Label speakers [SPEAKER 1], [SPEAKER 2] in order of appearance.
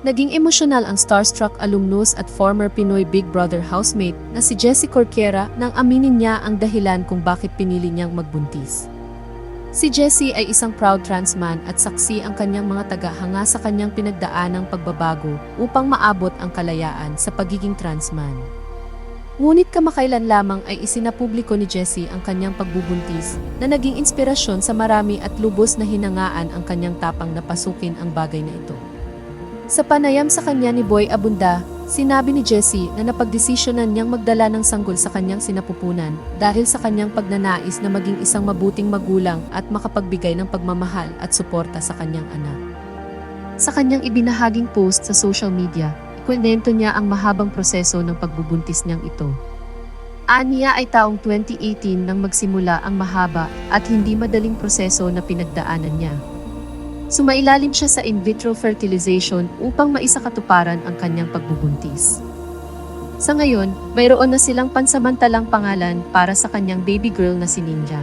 [SPEAKER 1] Naging emosyonal ang starstruck alumnus at former Pinoy Big Brother housemate na si Jessie Corquera nang aminin niya ang dahilan kung bakit pinili niyang magbuntis. Si Jessie ay isang proud trans man at saksi ang kanyang mga tagahanga sa kanyang pinagdaanang pagbabago upang maabot ang kalayaan sa pagiging trans man. Ngunit kamakailan lamang ay isinapubliko ni Jessie ang kanyang pagbubuntis na naging inspirasyon sa marami at lubos na hinangaan ang kanyang tapang na pasukin ang bagay na ito. Sa panayam sa kanya ni Boy Abunda, sinabi ni Jessie na napagdesisyonan niyang magdala ng sanggol sa kanyang sinapupunan dahil sa kanyang pagnanais na maging isang mabuting magulang at makapagbigay ng pagmamahal at suporta sa kanyang anak. Sa kanyang ibinahaging post sa social media, ikwento niya ang mahabang proseso ng pagbubuntis niyang ito. Aniya ay taong 2018 nang magsimula ang mahaba at hindi madaling proseso na pinagdaanan niya. Sumailalim siya sa in vitro fertilization upang maisakatuparan ang kanyang pagbubuntis. Sa ngayon, mayroon na silang pansamantalang pangalan para sa kanyang baby girl na si Ninja.